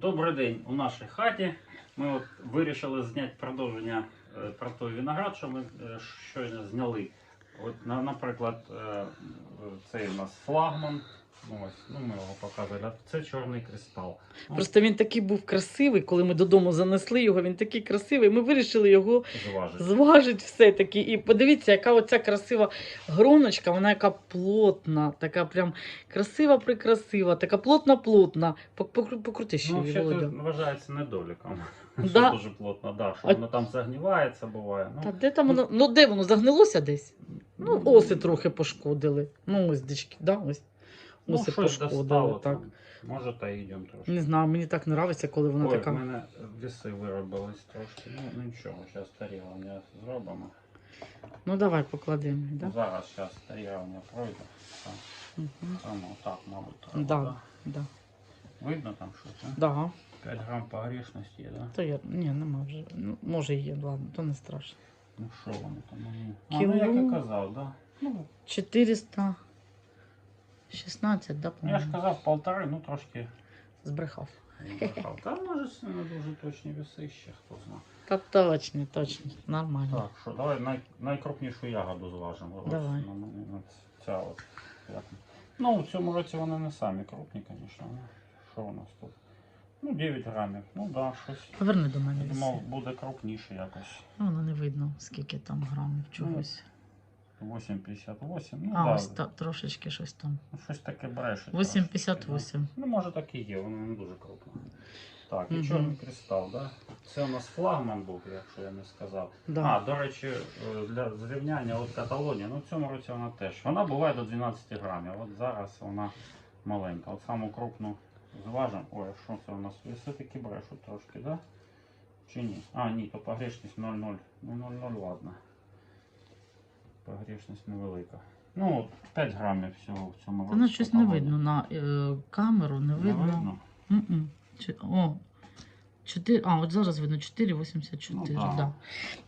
Добрий день у нашій хаті. Ми от вирішили зняти продовження е, про той виноград, що ми е, щойно зняли. От, на- наприклад, е, цей у нас флагман. Ну, ось, ну, ми його показували. а Це чорний кристал. Ну, Просто він такий був красивий, коли ми додому занесли його. Він такий красивий. Ми вирішили його зважить. зважити все-таки. І подивіться, яка оця красива гроночка, вона яка плотна, така прям красива, прикрасива, така плотна-плотна. Покрути ще Ну, її, Володя. вважається недоліком. Да. Що дуже плотно, да, що А- воно там загнівається, буває. Ну, Та де там воно? Ну де воно загнилося десь? Ну, оси трохи пошкодили. Ну, ось дички, да, ось. Ну, Оси щось достало Так. там. Може, та йдемо трошки. Не знаю, мені так подобається, коли вона Ой, така. в мене віси виробились трошки. Ну нічого, зараз тарілення зробимо. Ну давай покладемо. Да? Зараз зараз тарілення пройде. Так, Угу. Там отак, мабуть, треба. Да. Да. Да. Видно там щось? Да. 5 грам погрішності є, да? То я ні, нема вже. Ну, може є, ладно, то не страшно. Ну що воно там? Ну, а, ну, як Кіло. я казав, да? Ну, 416, да, ну, я ж казав полтори, ну трошки Збрехав. збрехав. Та може це не дуже точні віси ще, хто знає. Та точно, точно, нормально. Так, що давай най, найкрупнішу ягоду зважимо. Ось, Давай. ну, ну, ну, Ця от. як. Ну, в цьому році вони не самі крупні, звісно. Ну, Що у нас тут? Ну, 9 грамів. Ну да, щось. Поверни до мене. Я думав, буде крупніше якось. Ну, Воно не видно, скільки там грамів чогось. 8,58. Ну, а, да. ось та, трошечки щось там. Ну, щось таке бреше. 8,58. Ну, може так і є, воно не дуже крупне. Так, і Мгм. чорний кристал, да? Це у нас флагман був, якщо я не сказав. Да. А, до речі, е, для зрівняння от Каталонія, ну в цьому році вона теж. Вона буває до 12 грамів. От зараз вона маленька. От саму крупну зважимо. Ой, а що це у нас? Все-таки брешуть трошки, да? Чи ні? А, ні, то погрешність 0,0. Ну 0,0, ладно. Погрешність невелика. Ну, от 5 грамів всього в цьому ну щось не видно на е, камеру, не Не видно. видно? М-м. Чи- О, 4, а, от зараз видно 4,84. Ну, да. да.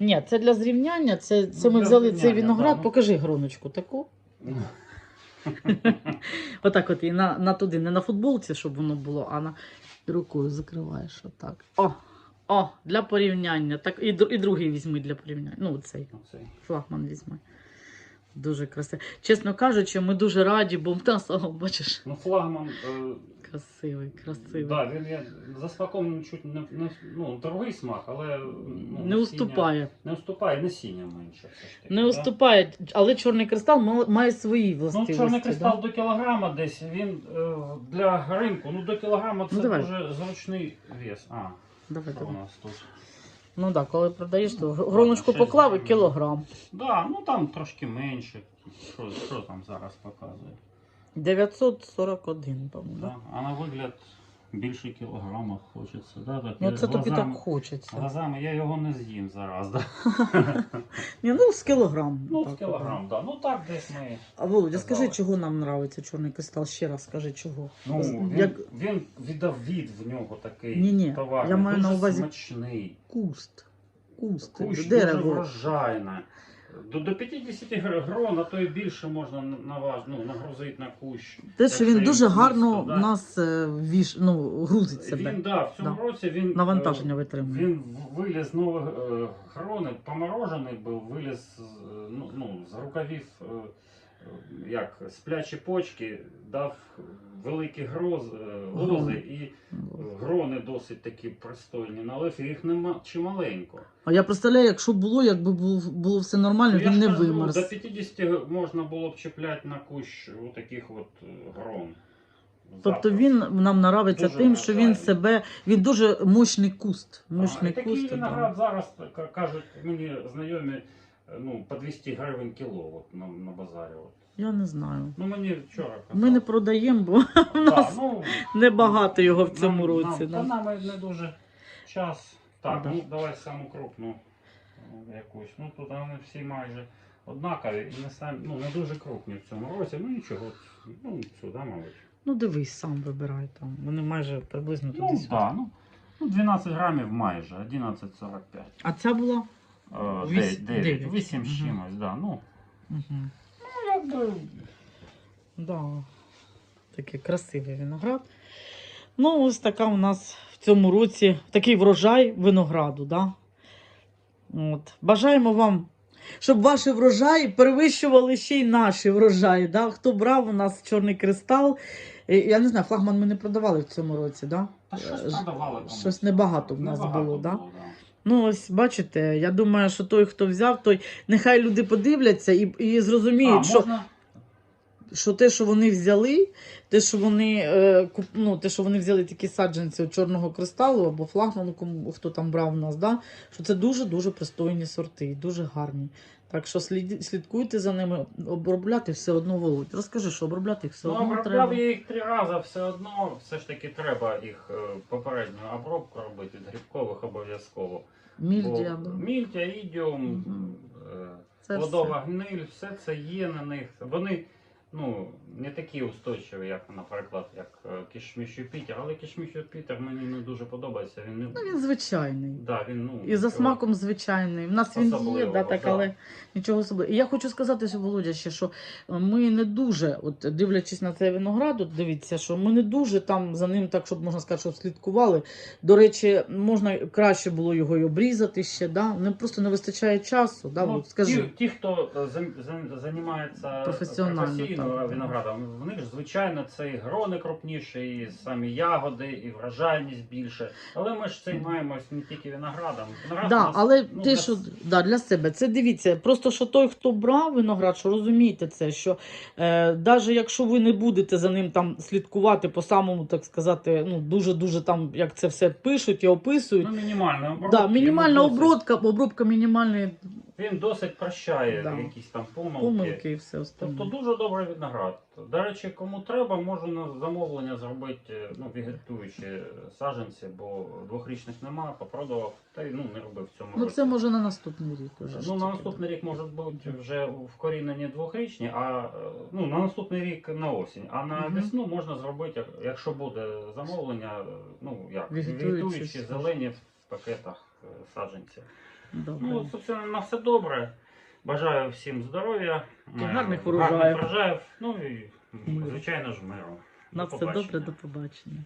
Ні, це для зрівняння. Це, це Ну, ми взяли цей виноград. да, ну. Покажи гроночку таку. Отак от і на, на туди, не на футболці, щоб воно було, а на рукою закриваєш. Отак. О! О, для порівняння. Так, і, і другий візьми для порівняння. Ну, цей Оцей. флагман візьми. Дуже красивий. Чесно кажучи, ми дуже раді, бо в нас, о, бачиш, Ну, флагман. Е, красивий, красивий. Да, він є за смаком чуть не, не ну, дорогий смак, але ну, не уступає. Не уступає, насіння менше все ж таки. Не да? уступає, але чорний кристал ма- має свої Ну, чорний кристал да? до кілограма десь, він е, для ринку, ну до кілограма це Ну, давай. дуже зручний вес. А, Давай, що у нас тут? Ну так, да, коли продаєш, то Ну, гроночку поклав і кілограм. Да, ну там трошки менше. Що, що там зараз показує? 941, по-моєму. Да? А на вигляд більше кілограма хочеться. Да? Так, Ну це тобі глазами- так хочеться. Глазами я його не з'їм зараз. Да? Ні, ну з кілограм. Ну, так, в кілограм, да. Ну так десь ми. А Володя, скажи, чого нам подобається чорний кристал? Ще раз скажи, чого. Ну, З- він, Як він віддав від в нього такий Ні-ні, товар. я маю дуже на увазі- смачний. куст. Куст. Дуже дерево. врожайне. До, до 50 гр- грон, а то і більше можна наваж, ну, нагрузити на кущ. Те, що він дуже гарно місто, да. нас е, віш, ну, грузить себе. Він, да, в цьому Да. році він, Навантаження е, витримує. Він виліз нових е, грони, поморожений був, виліз е, ну, ну, з рукавів, е, як сплячі почки, дав великі гроз, е, лози і досить такі пристойні. Налив їх нема чи маленько. А я представляю, якщо було, якби було, було все нормально, Ну, він не кажу, вимерз. До 50 можна було б чіпляти на кущ отаких от е, грон. Тобто він нам нравиться Дуже тим, що він вражає. себе, він дуже мощний куст. А, Мощний і такий куст. виноград да. зараз к- кажуть мені знайомі е, ну, по 200 гривень кіло от, на, на базарі. От. Я не знаю. Ну мені вчора казали. Ми не продаємо, бо Да, нас ну, небагато його в цьому нам, році. Нам, та нам не дуже час. Так, Да. ну давай саму крупну е, якусь. Ну тут вони всі майже однакові і не самі, ну не дуже крупні в цьому році. Ну нічого, ну сюди, мабуть. Ну дивись, сам вибирай там. Вони майже приблизно туди Ну сюди. так, ну, ну 12 грамів майже, 11,45. А ця була? Е, Вісь- 9, дев'ять. 8 з чимось, да. Ну, Угу. Да. Такий красивий виноград. Ну, ось така у нас в цьому році такий врожай винограду. Да? От. Бажаємо вам, щоб ваші врожаї перевищували ще й наші врожаї. Да? Хто брав у нас чорний кристал? Е, Я не знаю, флагман ми не продавали в цьому році, да? Та щось Е, продавали. там. щось небагато в нас Небагато було, да? да. Ну, ось бачите, я думаю, що той, хто взяв, той нехай люди подивляться і, і зрозуміють, А, що, можна? що те, що вони взяли, те, що вони, е, куп, ну, те, що вони взяли такі саджанці чорного кристалу або флагману, кому хто там брав у нас, да, що це дуже-дуже пристойні сорти, дуже гарні. Так що слід, слідкуйте за ними, обробляти все одно володь. Розкажи, що обробляти їх все Ну, одно обробляв треба. я їх три рази, все одно, все ж таки треба їх е, попередню обробку робити від грибкових обов'язково. Мільдія, Бо да. Мільдя, ідіум, угу. водова плодова гниль, все це є на них. Вони ну, не такі устойчиві, як, наприклад, як е, кішміш Юпітер, але кішміш Юпітер мені не дуже подобається. Він, не- Ну, він звичайний. да, він, ну, І за смаком звичайний. В нас він є, да, так, да. але нічого особливого. І я хочу сказати, що Володя, ще, що ми не дуже, от дивлячись на цей виноград, от дивіться, що ми не дуже там за ним, так щоб можна сказати, що слідкували. До речі, можна краще було його й обрізати ще. Да? Не просто не вистачає часу. Да? Ну, от скажи. Ті, ті, хто е, займається Професіонально, професійно так. виноградом, в них ж звичайно це і грони крупніші, і самі ягоди, і врожайність більше. Але ми ж займаємось не тільки виноградом. Виноград у Да, нас, але ну, ти для- що да, для себе, це дивіться. Просто що той, хто брав виноград, що розумієте це, що е, навіть якщо ви не будете за ним там слідкувати по самому, так сказати, ну дуже дуже там, як це все пишуть і описують. Ну, мінімальна обробка. да, мінімальна досить- обробка, обробка мінімальної Він досить прощає Да. якісь там помилки. помилки і все остальне. Тобто дуже добрий виноград. До речі, кому треба, можу на замовлення зробити ну, вегетуючі саджанці, бо двохрічних нема, попродавав, та й ну, не робив в цьому Ну році. це може на наступний рік уже. ж Ну, на тільки, наступний рік може бути вже вкорінені двохрічні, а е, ну, на наступний рік на осінь. А на Мгм. весну можна зробити, як- якщо буде замовлення, е, ну як Вегетуючі, вегетуючі, зелені в пакетах е, саджанці. Добре. Ну, собственно, на все добре. Бажаю всім здоров'я, гарних урожаїв. ну і звичайно ж миру. на все побачення. добре, до побачення.